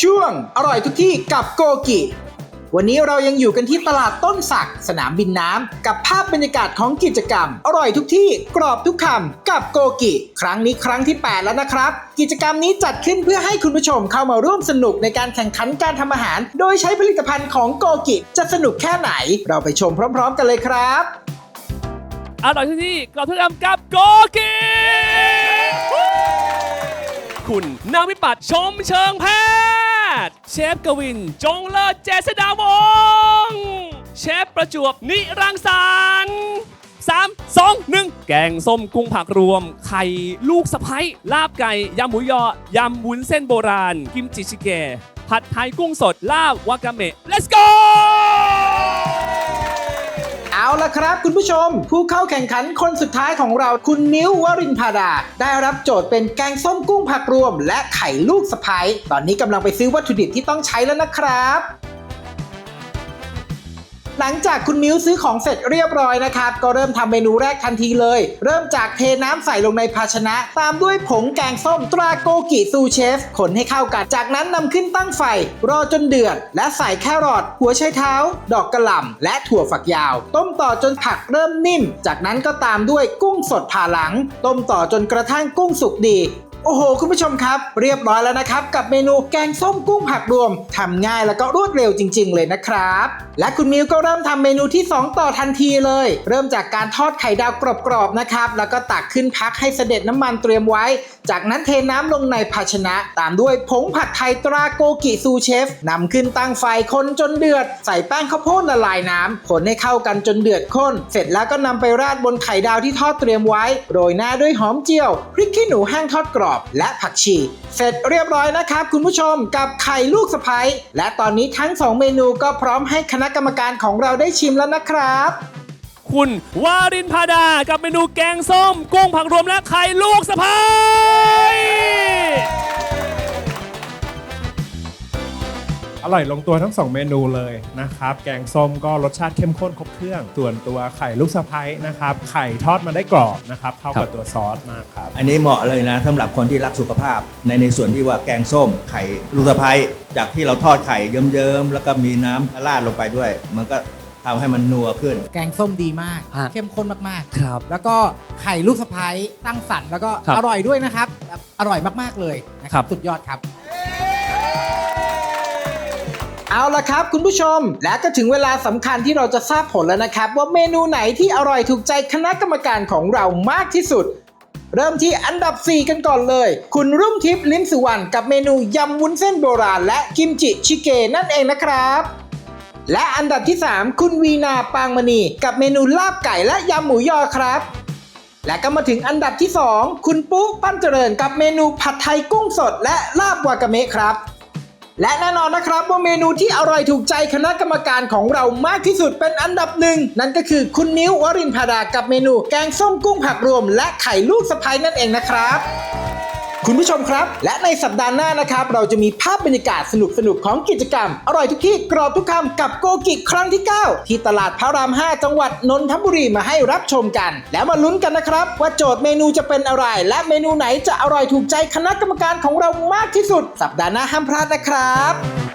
ช่วงอร่อยทุกที่กับโกกิ วันนี้เรายังอยู่กันที่ตลาดต้นสัก สนามบินน้ำ กับภาพบรรยากาศของกิจกรรม อร่อยทุกที่กรอบทุกคำกับโกกิ ครั้งนี้ครั้งที่ 8 แล้วนะครับ กิจกรรมนี้จัดขึ้นเพื่อให้คุณผู้ชมเข้ามาร่วมสนุกในการแข่งขันการทำอาหาร โดยใช้ผลิตภัณฑ์ของโกกิ จะสนุกแค่ไหน เราไปชมพร้อม ๆ กันเลยครับ อร่อยที่นี่กรอบทุกคำกับโกกิ คุณ นางวิปัตชมเชิงแพทย์ เชฟกวิน จงเลิศเจษดาวงศ์เชฟประจวบนิรังสรรค์สามสองหนึ่งแกงส้มกุ้งผักรวม ไข่ลูกสะพ้ยลาบไก่ ยำหมูยอ ยำวุ้นเส้นโบราณ กิมจิชิเกะผัดไทยกุ้งสด ลาบวากาเมะ let's go ละครับคุณผู้ชม ผู้เข้าแข่งขันคนสุดท้ายของเราคุณนิ้ววรินพาดา ได้รับโจทย์เป็นแกงส้มกุ้งผักรวม และไข่ลูกสะพ้ยตอนนี้กำลังไปซื้อวัตถุดิบที่ต้องใช้แล้วนะครับ หลังจากคุณมิ้วซื้อของเสร็จเรียบร้อยนะครับ ก็เริ่มทำเมนูแรกทันทีเลย เริ่มจากเทน้ำใส่ลงในภาชนะ ตามด้วยผงแกงส้มตราโกกิซูเชฟคนให้เข้ากัน จากนั้นนำขึ้นตั้งไฟ รอจนเดือด และใส่แครอทหัวไชเท้า ดอกกระหล่ำและถั่วฝักยาว ต้มต่อจนผักเริ่มนิ่ม จากนั้นก็ตามด้วยกุ้งสดผ่าหลัง ต้มต่อจนกระทั่งกุ้งสุกดี โอ้โห คุณผู้ชมครับ เรียบร้อยแล้วนะครับ กับเมนูแกงส้มกุ้งผักรวมทำง่ายแล้วก็รวดเร็วจริง ๆ เลยนะครับ และคุณมิวก็เริ่มทำเมนูที่ 2 ต่อทันทีเลย เริ่มจากการทอดไข่ดาวกรอบๆนะครับ แล้วก็ตักขึ้นพักให้เสด็จน้ำมันเตรียมไว้ จากนั้นเทน้ำลงในภาชนะ ตามด้วยผงผัดไทยตราโกกิซูเชฟนำขึ้นตั้งไฟคนจนเดือด ใส่แป้งข้าวโพดละลายน้ำคนให้เข้ากันจนเดือดข้น เสร็จแล้วก็นำไปราดบนไข่ดาวที่ทอดเตรียมไว้ โรยหน้าด้วยหอมเจียวพริกขี้หนูแห้งทอดกรอบและผักชี เสร็จเรียบร้อยนะครับ คุณผู้ชมกับไข่ลูกสะพ้ยและตอนนี้ทั้งสองเมนูก็พร้อมให้คณะกรรมการของเราได้ชิมแล้วนะครับ คุณวารินพาดากับเมนูแกงส้ม กุ้งผักรวมและไข่ลูกสะพ้ย อร่อยลงตัวทั้งสองเมนูเลยนะครับ แกงส้มก็รสชาติเข้มข้นครบเครื่อง ส่วนตัวไข่ลูกสะพ้ยนะครับ ไข่ทอดมาได้กรอบนะครับเข้ากับตัวซอสมากครับ อันนี้เหมาะเลยนะสำหรับคนที่รักสุขภาพ ในในส่วนที่ว่าแกงส้ม ไข่ลูกสะพ้ยจากที่เราทอดไข่เยิ้มๆแล้วก็มีน้ำราดลงไปด้วย มันก็ทำให้มันนัวขึ้น แกงส้มดีมาก ฮะเข้มข้นมากครับๆแล้วก็ไข่ลูกสะพ้ยตั้งสรรค์แล้วก็ครับอร่อยด้วยนะครับแบบอร่อยมากๆเลยนะคครัรับบสุดยอดครับ เอาละครับคุณผู้ชม และก็ถึงเวลาสำคัญที่เราจะทราบผลแล้วนะครับ ว่าเมนูไหนที่อร่อยถูกใจคณะกรรมการของเรามากที่สุด เริ่มที่อันดับ 4 กันก่อนเลย คุณรุ่งทิพย์ลิ้มสุวรรณกับเมนูยำวุ้นเส้นโบราณ และกิมจิชิเกนั่นเองนะครับและอันดับที่ 3 คุณวีนาปางมณี กับเมนูลาบไก่และยำหมูยอครับ และก็มาถึงอันดับที่ 2 คุณปุ๊ปั้นเจริญกับเมนูผัดไทยกุ้งสดและลาบวากาเมะครับ และแน่นอนนะครับว่าเมนูที่อร่อยถูกใจคณะกรรมการของเรามากที่สุดเป็นอันดับหนึ่งนั่นก็คือคุณนิ้ววรินพาดากับเมนู แกงส้มกุ้งผักรวม และไข่ลูกสะพ้ยนั่นเองนะครับ คุณผู้ชมครับ และในสัปดาห์หน้านะครับ เราจะมีภาพบรรยากาศสนุกสนุกของกิจกรรม อร่อยทุกที่กรอบทุกคำกับโกกิครั้งที่ 9 ที่ตลาดพระราม 5 จังหวัดนนทบุรีมาให้รับชมกัน แล้วมาลุ้นกันนะครับ ว่าโจทย์เมนูจะเป็นอะไร และเมนูไหนจะอร่อยถูกใจคณะกรรมการของเรามากที่สุด สัปดาห์หน้าห้ามพลาดนะครับ